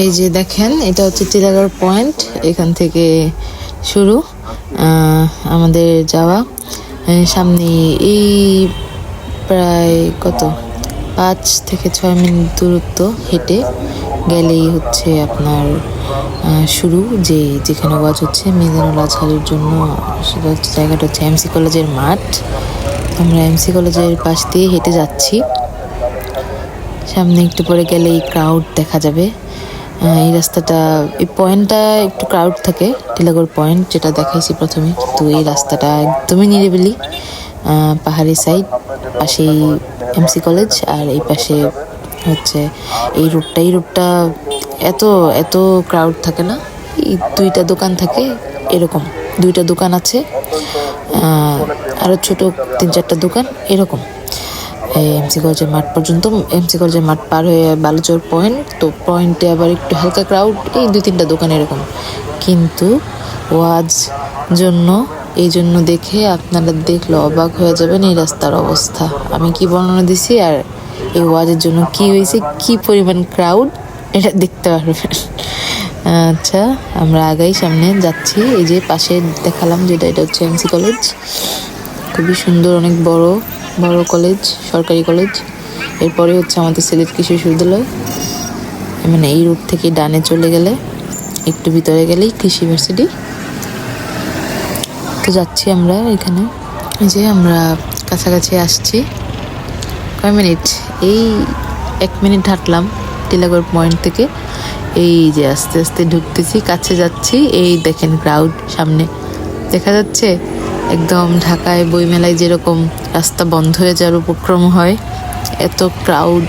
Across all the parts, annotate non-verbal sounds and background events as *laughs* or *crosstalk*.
এই যে দেখেন, এটা হচ্ছে টিলাগড় পয়েন্ট, এখান থেকে শুরু আমাদের যাওয়া। সামনে এই প্রায় কত? পাঁচ থেকে ছয় মিনিট দূরত্ব হেঁটে গেলেই হচ্ছে আপনার শুরু, যে যেখানে ওয়াজ হচ্ছে, মিজানুল আজহারের জন্য সেটা হচ্ছে জায়গাটা হচ্ছে এমসি কলেজের মাঠ। আমরা এমসি কলেজের পাশ দিয়ে হেঁটে যাচ্ছি। সামনে একটু পরে গেলে এই ক্রাউড দেখা যাবে। এই রাস্তাটা, এই পয়েন্টটা একটু ক্রাউড থাকে, টিলাগড় পয়েন্ট যেটা দেখাইছি প্রথমে, কিন্তু এই রাস্তাটা একদমই নিরিবিলি। পাহাড়ি সাইড পাশেই এমসি কলেজ আর এই পাশে হচ্ছে এই রুটটা এই রুটটা এত এত ক্রাউড থাকে না, এই দুইটা দোকান থাকে এরকম, দুইটা দোকান আছে আরও আরও ছোট তিন চারটা দোকান এরকম। এমসি কলেজের মাঠ পর্যন্ত, এমসি কলেজের মাঠ পার হয়ে বালুচর পয়েন্ট, তো পয়েন্টে আবার একটু হালকা ক্রাউড এই দুই তিনটা দোকান এরকম। কিন্তু ওয়াজ জন্য, এই জন্য দেখে আপনারা দেখলে অবাক হয়ে যাবেন এই রাস্তার অবস্থা। আমি কি বর্ণনা দিছি? আর এই ওয়াজের জন্য কি হয়েছে? কি পরিমাণ ক্রাউড এটা দেখতে পারবেন। আচ্ছা আমরা আগাই সামনে যাচ্ছি। এই যে পাশে দেখালাম যেটা, এটা হচ্ছে এমসি কলেজ। খুবই সুন্দর, অনেক বড়। বড় কলেজ, সরকারি কলেজ। এরপরে হচ্ছে আমাদের সিলেট কৃষি বিশ্ববিদ্যালয়। মানে এই রুট থেকে ডানে চলে গেলে, একটু ভিতরে গেলেই কৃষি ইউনিভার্সিটি। তো যাচ্ছি আমরা এখানে। যে আমরা কাছাকাছি আসছি। কয় মিনিট? এই এক মিনিট হাঁটলাম টিলাগড় পয়েন্ট থেকে। এই যে আস্তে আস্তে ঢুকতেছি, কাছে যাচ্ছি। এই দেখেন ক্রাউড সামনে। দেখা যাচ্ছে একদম ঢাকায় বইমেলায় যেরকম রাস্তা বন্ধ হয়ে যাওয়ার উপক্রম হয়। এত ক্রাউড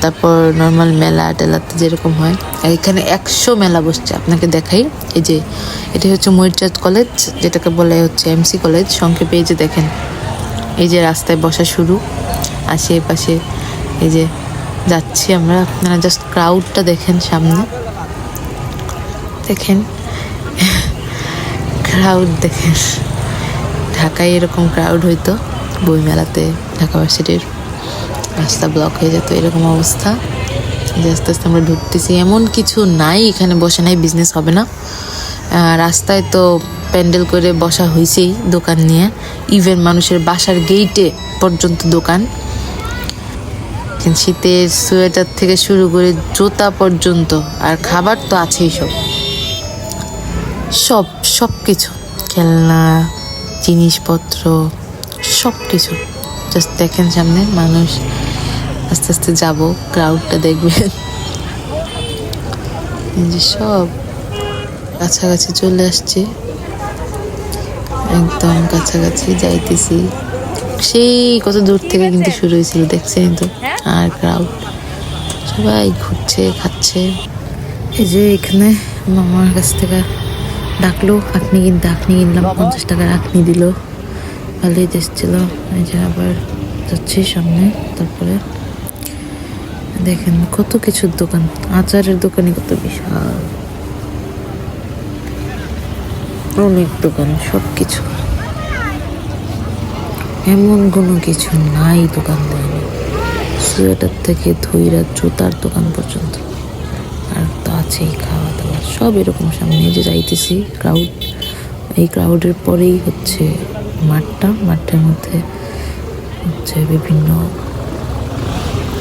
তারপর নর্মাল মেলা টেলাতে যেরকম হয়। আর এখানে একশো মেলা বসছে, আপনাকে দেখাই। এই যে, এটা হচ্ছে ময়ূরচাঁদ কলেজ, যেটাকে বলে হচ্ছে এমসি কলেজ। সংক্ষেপে এই যে দেখেন, এই যে রাস্তায় বসা শুরু। আশেপাশে এই যে যাচ্ছি আমরা, আপনারা জাস্ট ক্রাউডটা দেখেন সামনে। দেখেন *laughs* ক্রাউড দেখেন। ঢাকায় এরকম ক্রাউড হইতো, বইমেলাতে, ঢাকা ভার্সিটির রাস্তা ব্লক হয়ে যেত, এরকম অবস্থা। যে আস্তে আস্তে আমরা ঢুকতেছি। এমন কিছু নাই, এখানে বসে নাই বিজনেস হবে না। রাস্তায় তো প্যান্ডেল করে বসা হয়েছেই দোকান নিয়ে। ইভেন মানুষের বাসার গেইটে পর্যন্ত দোকান। শীতের সোয়েটার থেকে শুরু করে জুতা পর্যন্ত আর খাবার তো আছেই সব। সব সব কিছু খেলনা জিনিসপত্র সব কিছু জাস্ট দেখেন সামনে মানুষ আস্তে আস্তে যাব ক্রাউডটা দেখবেন। যে সব কাছাকাছি চলে আসছে। একদম কাছাকাছি যাইতেছি। সেই কত দূর থেকে কিন্তু শুরু হয়েছিল দেখছেন তো? আর ক্রাউড সবাই ঘুরছে, খাচ্ছে। এই যে এখানে মামার কাছ থেকে ডাকলো আখনি কিনতে আখনি কিনলাম পঞ্চাশ টাকার আখনি দিল। ভালোই ছিল। এই যে আবার যাচ্ছি সামনে, তারপরে দেখেন কত কিছুর দোকান, আচারের দোকানে কত বিশাল। অনেক দোকান সব কিছু এমন কোনো কিছু নাই দোকান দেয়নি। সোয়েটার থেকে ধৈরা জুতার দোকান পর্যন্ত। আর তো আছেই খাওয়া। সব এরকম সামনে যে যাইতেছি ক্রাউড এই ক্রাউডের পরেই হচ্ছে মাঠটা। মাঠের মধ্যে হচ্ছে বিভিন্ন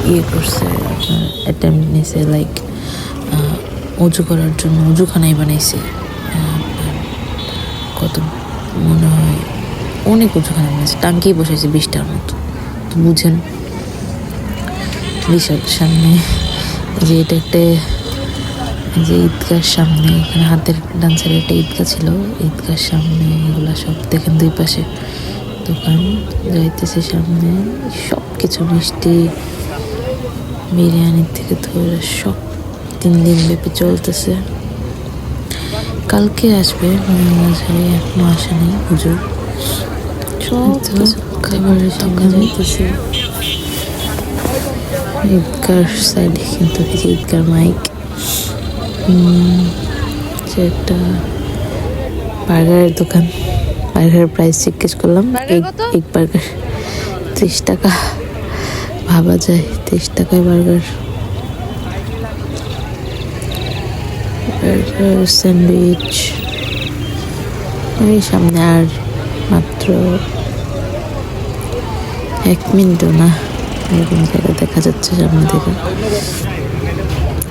ইয়ে করছে, আপনার অ্যাটেম্প নিয়েছে লাইক উজু করার জন্য উজুখানাই বানাইছে। কত মনে হয় অনেক উঁচুখানা বানিয়েছে টাঙ্কি বসেছে বিশটার মতো। তো বুঝেন বিশাল সামনে যে এটা একটা যে ঈদগার সামনে এখানে হাতের ডান্সারের একটা ঈদগাহ ছিল। ঈদগার সামনে এগুলা সব দেখেন দুই পাশে দোকান যাইতেছে সামনে। সব কিছু মিষ্টি বিরিয়ানির থেকে ধরে সব তিন দিন ব্যাপী চলতেছে। কালকে আসবে মাঝারি এখনও আসেনি সব কিছু খাবারের সামনে যাইতেছে। ঈদগার সাইডে কিন্তু ঈদগার মাইক একটা বার্গারের দোকান। বার্গারের প্রাইস জিজ্ঞেস করলাম এক বার্গার ত্রিশ টাকা। ভাবা যায় ত্রিশ টাকায় বার্গার। Burger sandwich. এই সামনে আর মাত্র এক মিনিটও না এরকম জায়গা দেখা যাচ্ছে সামনে থেকে।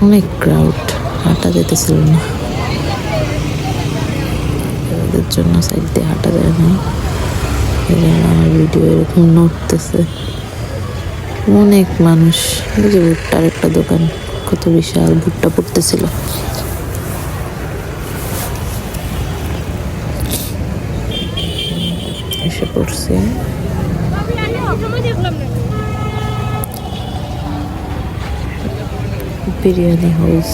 অনেক ক্রাউড হাঁটা যেতেছিল না। ওদের জন্য সাইড দিয়ে হাঁটা যায় না এই জন্য আমার ভিডিও এরকম নড়তেছে। অনেক মানুষ। যে ভুট্টার একটা দোকান, কত বিশাল ভুট্টা পড়তেছিল। এসে পড়ছে। বিরিয়ানি হাউস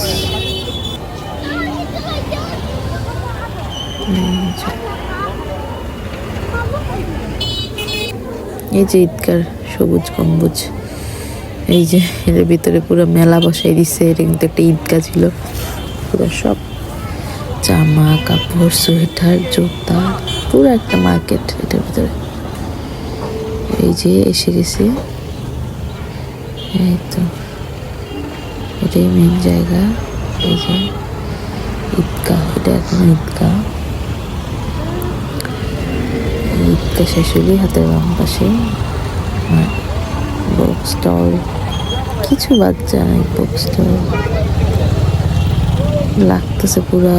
এই যে ঈদগার সবুজ গম্বুজ। এই যে এর ভিতরে পুরো মেলা বসাই দিচ্ছে এটা কিন্তু একটা ঈদগা ছিল। পুরো সব জামা, কাপড়, সোয়েটার, জুতা, পুরো একটা মার্কেট এটার ভিতরে। এই যে এসে গেছে। এই তো এটাই মেন জায়গা। এই যে ঈদগাহ। এটা এখন ঈদগাহ। ঈদগাহ শেষ হাতের বাম পাশে বুক স্টল কিছু যায় নাই বুক স্টল লাগতেছে পুরা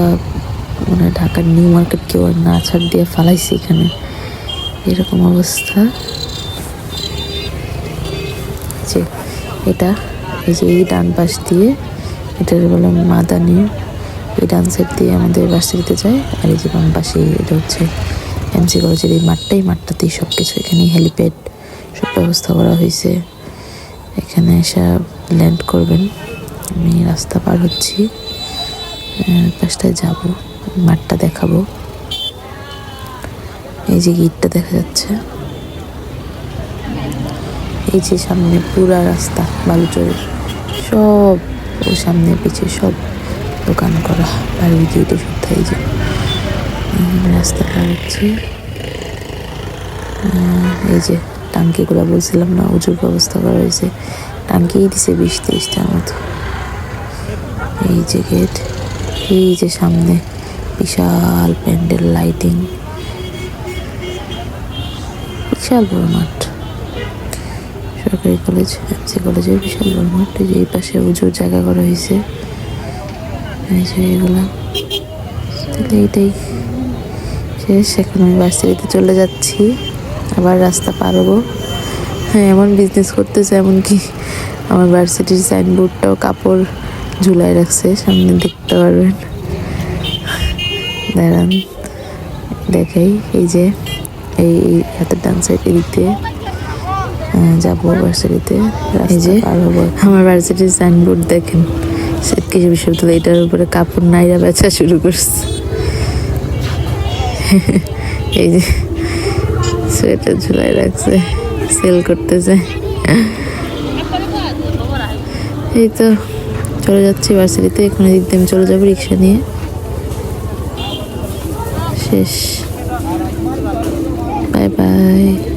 মানে ঢাকার নিউ মার্কেট কেউ আর না ছাড় দিয়ে ফালাইছে এখানে। এরকম অবস্থা। যে এটা, এই যে এই ডান পাশ দিয়ে এটার বলে মাদানি, এই ডান সাইড দিয়ে আমাদের ভার্সিটিতে যায়, আর এই যে বাম পাশে এটা হচ্ছে এমসি কলেজের এই মাঠটাই মাঠটাতেই সব কিছু এখানে হেলিপ্যাড সব ব্যবস্থা করা হয়েছে। এখানে সব ল্যান্ড করবেন। আমি রাস্তা পার হচ্ছি। পাশটায় যাব, মাঠটা দেখাবো। এই যে গিটটা দেখা যাচ্ছে। এই যে সামনে পুরা রাস্তা, বালুচরের। সব ও সামনে পিছিয়ে সব দোকান করা। বাড়ির গেটে শুদ্ধ এই যে এখানে রাস্তা পার হচ্ছে এই যে টাঙ্কিগুলো বলছিলাম না উঁচুর ব্যবস্থা করা হয়েছে। টাঙ্কি দিছে বিশ তেইশটার মতো। এই যে গেট, এই যে সামনে বিশাল প্যান্ডেল, লাইটিং। বিশাল বড় মাঠ। সরকারি কলেজ, এমসি কলেজের বিশাল বড় মাঠ। এই যে এই পাশে উজুর জায়গা করা হয়েছে। এগুলা। তাহলে এইটাই শেষ এখন আমি ভার্সিটিতে চলে যাচ্ছি। আবার রাস্তা পার হব। হ্যাঁ এমন বিজনেস করতেছে এমনকি আমার ভার্সিটির সাইনবোর্ডটাও কাপড় ঝুলাই রাখছে সামনে দেখতে পারবেন। দাঁড়ান দেখাই এই যে এই হাতের ডান সাইড এদিক দিয়ে যাব ভার্সিটিতে এই যে আমার ভার্সিটির সাইনবোর্ড দেখেন কৃষি বিশ্ববিদ্যালয় এটার উপরে কাপড় নাইরা বেচা শুরু করছে। এই যে সোয়েটার ঝুলাই রাখছে, সেল করতেছে। এই তো চলে যাচ্ছি ভার্সিটিতে, এখানে দিক দিয়ে চলে যাব রিক্সা নিয়ে। শেষ। Bye bye.